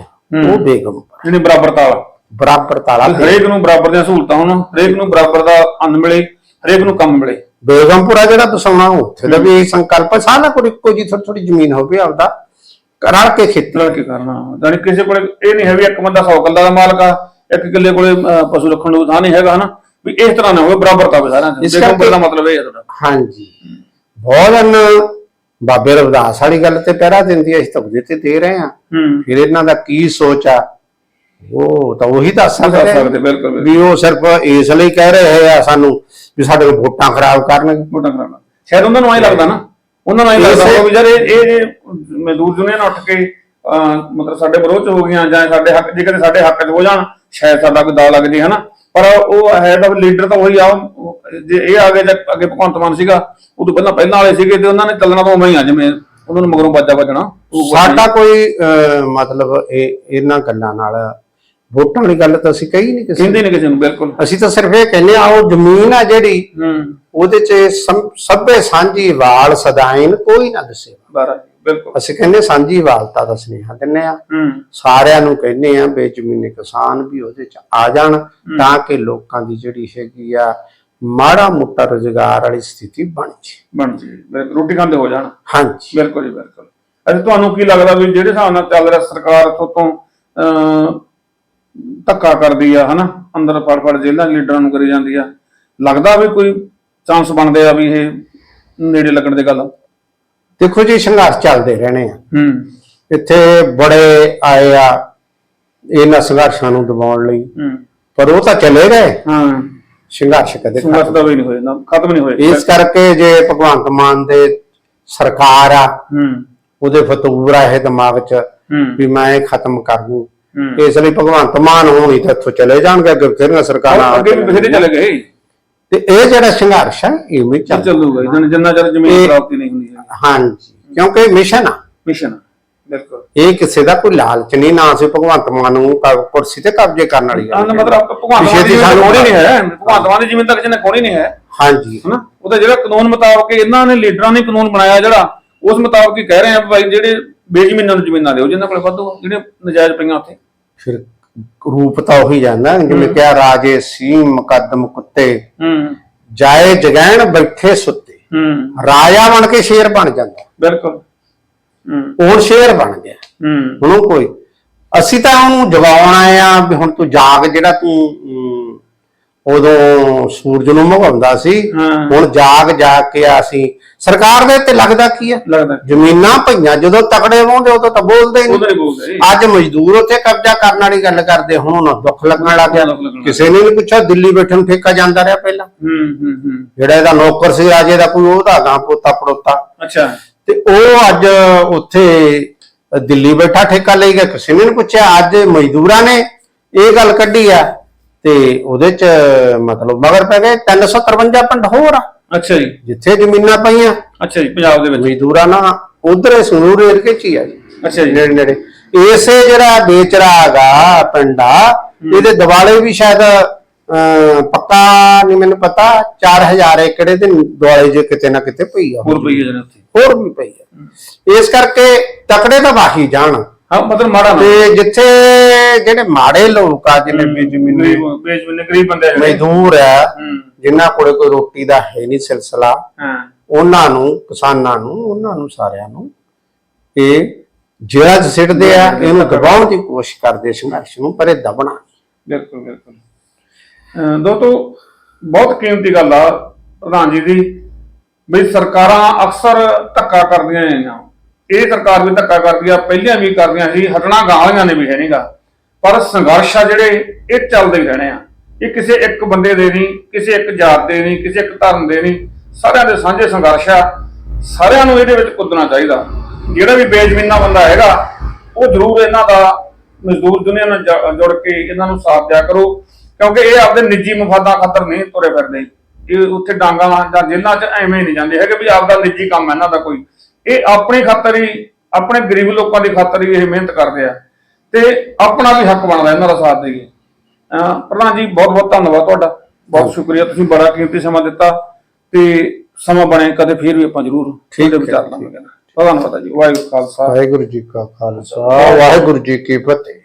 ਉਹ ਬੇਗਮਪੁਰਾ ਜਿਹਨੇ ਬਰਾਬਰਤਾ ਵਾ ਬਰਾਬਰ ਤਾਲਾ ਹਰੇਕ ਨੂੰ ਬਰਾਬਰ ਦੀਆਂ ਸਹੂਲਤਾਂ ਹੋਣ ਹਰੇਕ ਨੂੰ ਬਰਾਬਰ ਦਾ ਅੰਨ ਮਿਲੇ ਹਰੇਕ ਨੂੰ ਕੰਮ ਮਿਲੇ। ਬੇਗਮਪੁਰਾ ਜਿਹੜਾ ਬਸਾਉਣਾ ਉੱਥੇ ਦਾ ਵੀ ਇਹ ਸੰਕਲਪ ਸਾਰਾ ਕੋਲ ਇੱਕੋ ਜੀ ਥੋੜੀ ਥੋੜੀ ਜ਼ਮੀਨ ਹੋਵੇ ਆਪਦਾ। ਰਲ ਕੇ ਖੇਤੀ ਲੜ ਕੇ ਕਰਨਾ। ਜਾਨੀ ਕਿਸੇ ਕੋਲੇ ਇਹ ਨਹੀਂ ਹੈ ਵੀ ਇੱਕ ਬੰਦਾ 100 ਕਿੱਲਾ ਦਾ ਮਾਲਕ ਆ ਇੱਕ ਕਿੱਲੇ ਕੋਲੇ ਅਹ, ਪਸ਼ੂ ਰੱਖਣ ਨੂੰ ਥਾਂ ਨਹੀਂ ਹੈਗਾ ਹਨਾ? ਵੀ ਇਸ ਤਰ੍ਹਾਂ ਨਾ ਹੋਵੇ ਬਰਾਬਰਤਾ ਹੋਵੇ ਸਾਰਿਆਂ ਇਸ ਕਰਕੇ- ਦਾ ਮਤਲਬ ਇਹ ਹੈ ਤੁਹਾਡਾ। ਹਾਂਜੀ। ਬਹੁਤ ਬਾਬੇ ਰਵਿਦਾਸ ਵਾਲੀ ਗੱਲ ਤੇ ਪਹਿਰਾ ਦਿੰਦੀ ਹੈ ਅਸੀਂ ਤਾਂ ਉਹਦੇ ਤੇ ਦੇ ਰਹੇ ਹਾਂ। ਹੂੰ। ਫਿਰ ਇਹਨਾਂ ਦਾ ਕੀ ਸੋਚ ਆ? ਉਹ ਤਾਂ ਉਹੀ ਦੱਸ ਸਕਦੇ ਸਕਦੇ ਬਿਲਕੁਲ ਬਿਲਕੁਲ। ਵੀ ਉਹ ਸਿਰਫ ਇਸ ਲਈ ਕਹਿ ਰਹੇ ਆ ਸਾਨੂੰ ਵੀ ਸਾਡੇ ਕੋਲ ਵੋਟਾਂ ਖਰਾਬ ਕਰਨਗੇ। ਵੋਟਾਂ ਕਰਾਉਣਾ ਸ਼ਾਇਦ ਉਹਨਾਂ ਨੂੰ ਐਂ ਲੱਗਦਾ ਨਾ ਉਹਨਾਂ ਨੂੰ ਲੱਗਦਾ ਹੋਵੇ ਵੀ ਯਾਰ ਇਹ ਇਹ ਮਜ਼ਦੂਰ ਜੁਨੀਅਰ ਉੱਠ ਕੇ ਮਤਲਬ ਸਾਡੇ ਵਿਰੋਧ ਚ ਹੋ ਗਈਆਂ ਜਾਂ ਸਾਡੇ ਹੱਕ ਜੇ ਕਦੇ ਸਾਡੇ ਹੱਕ ਚ ਹੋ ਜਾਣ ਸ਼ਾਇਦ ਸਾਡਾ ਕੋਈ ਦਾ ਲੱਗ ਜੇ ਹਨਾ? ਪਰ ਉਹ ਹੈ ਤਾਂ ਲੀਡਰ ਤਾਂ ਉਹੀ ਆ। ਉਹ- ਜੇ ਇਹ ਆ ਗਏ ਜਾਂ ਅੱਗੇ ਭਗਵੰਤ ਮਾਨ ਸੀਗਾ ਉਦੋਂ ਪਹਿਲਾਂ ਪਹਿਲਾਂ ਵਾਲੇ ਸੀਗੇ ਤੇ ਉਹਨਾਂ ਨੇ ਚੱਲਣਾ ਤਾਂ ਉਵੇਂ ਹੀ ਆ ਜਿਵੇਂ ਉਹਨਾਂ ਨੂੰ ਮਗਰੋਂ ਬਾਜਾ ਵੱਜਣਾ। ਉਹ ਸਾਡਾ ਕੋਈ ਮਤਲਬ ਇਹ ਇਹਨਾਂ ਗੱਲਾਂ ਨਾਲ ਵੋਟਾਂ ਵਾਲੀ ਗੱਲ ਤਾਂ ਅਸੀਂ ਕਹੀ ਨਹੀਂ ਕਿਸੇ ਕਹਿੰਦੇ ਨਹੀਂ ਕਿਸੇ ਨੂੰ ਬਿਲਕੁਲ। ਅਸੀਂ ਤਾਂ ਸਿਰਫ ਇਹ ਕਹਿੰਦੇ ਆ ਉਹ ਜ਼ਮੀਨ ਆ ਜਿਹੜੀ ਹੂੰ। ਉਹਦੇ ਚ ਸਭੇ ਸਾਂਝੀ ਵਾਲ ਸਦਾਇਨ ਕੋਈ ਨਾ ਦੱਸੇ। ਬਾਰਾ ਬਿਲਕੁਲ। ਅਸੀਂ ਕਹਿੰਦੇ ਸਾਂਝੀ ਵਾਲਤਾ ਦਾ ਸੁਨੇਹਾ ਦਿੰਨੇ ਆ। ਹੂੰ। ਸਾਰਿਆਂ ਨੂੰ ਕਹਿੰਦੇ ਆ ਬੇਜ਼ਮੀਨੇ ਕਿਸਾਨ ਵੀ ਉਹਦੇ ਚ ਆ ਜਾਣ ਤਾਂ ਕਿ ਲੋਕਾਂ ਦੀ ਜਿਹੜੀ ਹੈਗੀ ਆ ਮਾੜਾ ਮੋਟਾ ਰੁਜ਼ਗਾਰ ਵਾਲੀ ਸਥਿਤੀ ਬਣ ਜੇ। ਬਣ ਜੀ ਬਿਲਕੁਲ। ਰੋਟੀ ਖਾਂਦੇ ਹੋ ਜਾਣ। ਹਾਂਜੀ। ਬਿਲਕੁਲ ਜੀ ਬਿਲਕੁਲ। ਅੱਛਾ ਤੁਹਾਨੂੰ ਕੀ ਲੱਗਦਾ ਵੀ ਜਿਹੜੇ ਹਿਸਾਬ ਨਾਲ ਚੱਲ ਰਿਹਾ ਸਰਕਾਰ ਤੋਂ ਅਹ ਧੱਕਾ ਕਰਦੀ ਆ ਹਨਾ? ਅੰਦਰ ਫੜ ਫੜ ਜੇਲ੍ਹਾਂ ਲੀਡਰਾਂ ਨੂੰ ਕਰੀ ਜਾਂਦੀ ਆ। ਲੱਗਦਾ ਵੀ ਕੋਈ ਚਾਂਸ ਬਣਦੇ ਆ ਵੀ ਇਹ ਨੇੜੇ ਲੱਗਣ ਦੀ ਗੱਲ। ਦੇਖੋ ਜੀ ਸੰਘਰਸ਼ ਚੱਲਦੇ ਰਹਿਣੇ ਆ। ਹੂੰ। ਇੱਥੇ ਬੜੇ ਆਏ ਆ ਇਹਨਾਂ ਸੰਘਰਸ਼ਾਂ ਨੂੰ ਦਬਾਉਣ ਲਈ। ਹੂੰ। ਪਰ ਉਹ ਤਾਂ ਚਲੇ ਗਏ। ਹਾਂ। ਸੰਘਰਸ਼ ਕਦੇ ਖਤਮ ਸੰਘਰਸ਼ ਦਾ ਵੀ ਨਹੀਂ ਹੋਇਆ ਨਾ ਖਤਮ ਨਹੀਂ ਹੋਇਆ ਇਸ ਕਰਕੇ ਜੇ ਭਗਵੰਤ ਮਾਨ ਦੇ ਸਰਕਾਰ ਆ ਹੂੰ। ਉਹਦੇ ਫਤੂਰ ਆ ਇਹ ਦਿਮਾਗ 'ਚ ਵੀ ਮੈਂ ਇਹ ਖਤਮ ਕਰ ਦੂੰ। ਇਸ ਲਈ ਭਗਵੰਤ ਮਾਨ ਹੋਣੀ ਤਾਂ ਇੱਥੋਂ ਚਲੇ ਜਾਣਗੇ ਅੱਗੇ ਫਿਰ ਸਰਕਾਰਾਂ ਅੱਗੇ ਵੀ ਬਥੇਰੇ ਚਲੇ ਗਏ ਤੇ ਇਹ ਜਿਹੜਾ ਸੰਘਰਸ਼ ਹੈ ਇਹ ਵੀ ਚੱਲ ਚੱਲ ਚੱਲੂਗਾ ਜਿੰਨਾ ਜਿੰਨਾ ਚਿਰ ਜ਼ਮੀਨ ਇਹ- ਪ੍ਰਾਪਤੀ ਨਹੀਂ ਹੁੰਦੀ ਹੈ। ਹਾਂਜੀ ਕਿਉਂਕਿ ਇਹ ਮਿਸ਼ਨ ਆ। ਮਿਸ਼ਨ ਬਿਲਕੁਲ। ਇਹ ਕਿਸੇ ਦਾ ਕੋਈ ਲਾਲਚ ਨਹੀਂ ਨਾ ਸੀ ਭਗਵੰਤ ਮਾਨ ਨੂੰ ਕੁਰਸੀ ਤੇ ਕਬਜ਼ੇ ਕਰਨ ਵਾਲੀ ਗੱਲ ਮਤਲਬ ਭਗਵਾਨ ਪਿਛੇ ਦੀ ਦੀ ਜਿਵੇਂ ਸਾਨੂੰ ਕੋਣੀ ਨਹੀਂ ਹੈ ਭਗਵਾਨ ਦੀ ਜਿਵੇਂ ਤੱਕ ਜਿਹਨੇ ਕੋਣੀ ਨਹੀਂ ਹੈ ਹਾਂਜੀ। ਹਨਾ? ਉਹਦਾ ਜਿਹੜਾ ਕਾਨੂੰਨ ਮੁਤਾਬਕ ਇਹਨਾਂ ਨੇ ਲੀਡਰਾਂ ਨੇ ਕਾਨੂੰਨ ਬਣਾਇਆ ਜਿਹੜਾ ਉਸ ਮੁਤਾਬਕ ਹੀ ਕਹਿ ਰਹੇ ਆ ਭਾਈ ਜਿਹੜੇ ਬੇਜ਼ਮੀਨਾਂ ਨੂੰ ਜ਼ਮੀਨਾਂ ਦਿਓ ਜਿਨ੍ਹਾਂ ਕੋਲ ਵਾਧੂ ਜਿਹੜੇ ਨਜਾਇਜ਼ ਪਈਆਂ ਉੱਥੇ। ਫਿਰ ਰੂਪ ਤਾਂ ਉਹੀ ਜਾਂਦਾ ਜਿਵੇਂ ਕਿਹਾ ਰਾਜੇ ਸੀ ਮੁਕੱਦਮ ਕੁੱਤੇ। ਹੂੰ। ਜਾਏ ਜਗੈਣ ਬੈਠੇ ਸੁੱਤੇ। ਹੂੰ। ਰਾਜਾ ਬਣ ਕੇ ਸ਼ੇਰ ਬਣ ਜਾਂਦਾ। ਬਿਲਕੁਲ। ਹੂੰ। ਹੁਣ ਸ਼ੇਰ ਬਣ ਗਿਆ। ਹੂੰ। ਹੁਣ ਉਹ ਕੋਈ ਅਸੀਂ ਤਾਂ ਉਹਨੂੰ ਜਗਾਉਣ ਆਏ ਆ ਵੀ ਹੁਣ ਤੂੰ ਜਾਗ ਜਿਹੜਾ ਤੂੰ ਉਦੋਂ ਸੂਰਜ ਨੂੰ ਮਗਾਉਂਦਾ ਸੀ ਹਾਂ। ਹੁਣ ਜਾਗ ਜਾਗ ਕੇ ਆ ਅਸੀਂ ਸਰਕਾਰ ਦੇ ਤੇ ਲੱਗਦਾ ਕੀ ਹੈ ਲੱਗਦਾ। ਜ਼ਮੀਨਾਂ ਪਈਆਂ ਜਦੋਂ ਤਕੜੇ ਹੋਣਗੇ ਉਦੋਂ ਤਾਂ ਬੋਲਦੇ ਹੀ ਉਹਦੇ ਨਹੀਂ ਨਹੀਂ ਬੋਲਦੇ ਅੱਜ ਮਜ਼ਦੂਰ ਉੱਥੇ ਕਬਜ਼ਾ ਕਰਨ ਵਾਲੀ ਗੱਲ ਕਰਦੇ ਹੁਣ ਦੁੱਖ ਲੱਗਣ ਲੱਗ ਗਿਆ। ਦੁੱਖ ਲੱਗਣ ਲੱਗ ਕਿਸੇ ਨੇ ਨਹੀਂ ਪੁੱਛਿਆ ਦਿੱਲੀ ਬੈਠਣ ਨੂੰ ਠੇਕਾ ਜਾਂਦਾ ਰਿਹਾ ਪਹਿਲਾਂ। ਹੂੰ ਹੂੰ ਹੂੰ। ਜਿਹੜਾ ਇਹਦਾ ਨੌਕਰ ਸੀ ਰਾਜੇ ਦਾ ਕੋਈ ਉਹਦਾ ਗਾਂ ਪੋਤਾ ਪੜੋਤਾ। ਅੱਛਾ। ਤੇ ਉਹ ਅੱਜ ਉੱਥੇ ਦਿੱਲੀ ਬੈਠਾ ਠੇਕਾ ਲਈ ਗਿਆ। ਕਿਸੇ ਨੇ ਨਹੀਂ ਪੁੱਛਿਆ ਅੱਜ ਮਜ਼ਦੂਰਾਂ ਨੇ ਇਹ ਗੱਲ ਕੱਢੀ ਆ। ਤੇ ਉਹਦੇ ਚ ਮਤਲਬ ਮਗਰ ਪੈ ਗਏ 353 ਪਿੰਡ ਹੋਰ ਆ। ਅੱਛਾ ਜੀ। ਜਿੱਥੇ ਜ਼ਮੀਨਾਂ ਪਈਆਂ। ਅੱਛਾ ਜੀ ਪੰਜਾਬ ਦੇ ਵਿੱਚ। ਮਜ਼ਦੂਰਾਂ ਨਾ ਉਧਰ ਸੰਗਰੂਰ ਏਰੀਏ ਚ ਹੀ ਆ ਜੀ। ਅੱਛਾ ਜੀ। ਨੇੜੇ ਨੇੜੇ। ਇਸੇ ਜਿਹੜਾ ਵੇਚਰਾ ਹੈਗਾ ਪਿੰਡ ਆ ਇਹਦੇ ਦਿਵਾਲੇ ਵੀ ਸ਼ਾਇਦ ਪੱਕਾ ਨਹੀਂ ਮੈਨੂੰ ਪਤਾ 4000 ਏਕੜ ਦੇ ਦਿਵਾਲੇ ਜੇ ਕਿਤੇ ਨਾ ਕਿਤੇ ਪਈ ਆ। ਹੋਰ ਪਈ ਜਨੇ ਉੱਥੇ। ਹੋਰ ਵੀ ਪਈ ਆ। ਇਸ ਕਰਕੇ ਤਕੜੇ ਤਾਂ ਵਾਹੀ ਜਾਣ। ਹਾਂ ਮਤਲਬ ਮਾੜਾ ਨਾ। ਤੇ ਜਿੱਥੇ ਜਿਹੜੇ ਮਾੜੇ ਲੋਕ ਆ ਜਿਹਨੇ ਵੀ ਜ਼ਮੀਨ ਗਰੀਬ ਬੇਜ਼ਮੀਨ ਗਰੀਬ ਬੰਦੇ ਆ ਜਿਹੜੇ। ਮਜ਼ਦੂਰ ਆ ਹੂੰ। ਜਿਨ੍ਹਾਂ ਕੋਲੇ ਕੋਈ ਰੋਟੀ ਦਾ ਹੈ ਨਹੀਂ ਸਿਲਸਿਲਾ ਹਾਂ। ਉਹਨਾਂ ਨੂੰ ਕਿਸਾਨਾਂ ਨੂੰ ਉਹਨਾਂ ਨੂੰ ਸਾਰਿਆਂ ਨੂੰ ਇਹ ਜਿਹੜਾ ਸਿੱਟਦੇ ਆ ਇਹਨੂੰ ਦਬਾਉਣ ਦੀ ਕੋਸ਼ਿਸ਼ ਕਰਦੇ ਸੰਘਰਸ਼ ਨੂੰ ਪਰ ਇਹ ਦਬਣਾ। ਬਿਲਕੁਲ ਬਿਲਕੁਲ। ਅਹ ਦੋਸਤੋ ਬਹੁਤ ਕੀਮਤੀ ਗੱਲ ਆ ਪ੍ਰਧਾਨ ਜੀ ਦੀ ਵੀ ਸਰਕਾਰਾਂ ਅਕਸਰ ਧੱਕਾ ਕਰਦੀਆਂ ਇਹ ਸਰਕਾਰ ਵੀ ਧੱਕਾ ਕਰਦੀ ਆ ਪਹਿਲਾਂ ਵੀ ਕਰਦੀਆਂ ਸੀ, ਹਟਣਾ ਗਾਲੀਆਂ ਨੇ ਵੀ ਹੈ ਨਹੀਂਗਾ ਪਰ ਸੰਘਰਸ਼ ਆ ਜਿਹੜੇ, ਇਹ ਚੱਲਦੇ ਹੀ ਰਹਿਣੇ ਆ। ਇਹ ਕਿਸੇ ਇੱਕ ਬੰਦੇ ਦੇ ਨਹੀਂ, ਕਿਸੇ ਇੱਕ ਜਾਤ ਦੇ ਨਹੀਂ, ਕਿਸੇ ਇੱਕ ਧਰਮ ਦੇ ਨਹੀਂ। ਸਾਰਿਆਂ ਦੇ ਸਾਂਝੇ ਸੰਘਰਸ਼ ਆ। ਸਾਰਿਆਂ ਨੂੰ ਇਹਦੇ ਵਿੱਚ ਕੁੱਦਣਾ ਚਾਹੀਦਾ। ਜਿਹੜਾ ਵੀ ਬੇਜ਼ਮੀਨਾ ਬੰਦਾ ਹੈਗਾ, ਉਹ ਜ਼ਰੂਰ ਇਹਨਾਂ ਦਾ ਮਜ਼ਦੂਰ ਦੁਨੀਆ ਨਾਲ ਜੁੜ ਕੇ ਇਹਨਾਂ ਨੂੰ ਸਾਥ ਦਿਆ ਕਰੋ। ਕਿਉਂਕਿ ਇਹ ਆਪਦੇ ਨਿੱਜੀ ਮਫਾਦਾਂ ਖਾਤਰ ਨਹੀਂ ਤੁਰੇ ਫਿਰਦੇ। ਇਹ ਉੱਥੇ ਡਾਂਗਾ ਜਾਂ ਜੇਲ੍ਹਾਂ 'ਚ ਐਵੇਂ ਨਹੀਂ ਜਾਂਦੇ। ਹੈਗੇ ਵੀ ਆਪਦਾ ਨਿੱਜੀ ਕੰਮ ਹੈ ਇਹਨਾਂ ਦਾ ਕੋਈ। ਇਹ ਆਪਣੀ ਖਾਤਰ ਹੀ ਆਪਣੇ ਗਰੀਬ ਲੋਕਾਂ ਦੀ ਖਾਤਰ ਹੀ ਇਹ ਮਿਹਨਤ ਕਰਦੇ ਆ। ਤੇ ਆਪਣਾ ਵੀ ਹੱਕ ਬਣਦਾ ਇਹਨਾਂ ਦਾ ਸਾਥ ਦੇਈਏ ਪ੍ਰਧਾਨ ਜੀ ਬਹੁਤ ਬਹੁਤ ਧੰਨਵਾਦ ਤੁਹਾਡਾ। ਬਹੁਤ ਸ਼ੁਕਰੀਆ ਤੁਸੀਂ ਬੜਾ ਕੀਮਤੀ ਸਮਾਂ ਦਿੱਤਾ ਤੇ ਸਮਾਂ ਬਣੇ ਕਦੇ ਫਿਰ ਵੀ ਆਪਾਂ ਜ਼ਰੂਰ ਠੀਕ ਵਿਚਾਰ ਲਾਂਗੇ ਧੰਨਵਾਦ ਜੀ ਵਾਹਿਗੁਰੂ ਖਾਲਸਾ। ਵਾਹਿਗੁਰੂ ਜੀ ਕਾ ਖਾਲਸਾ ਵਾਹਿਗੁਰੂ ਜੀ ਕੀ ਫਤਿਹ।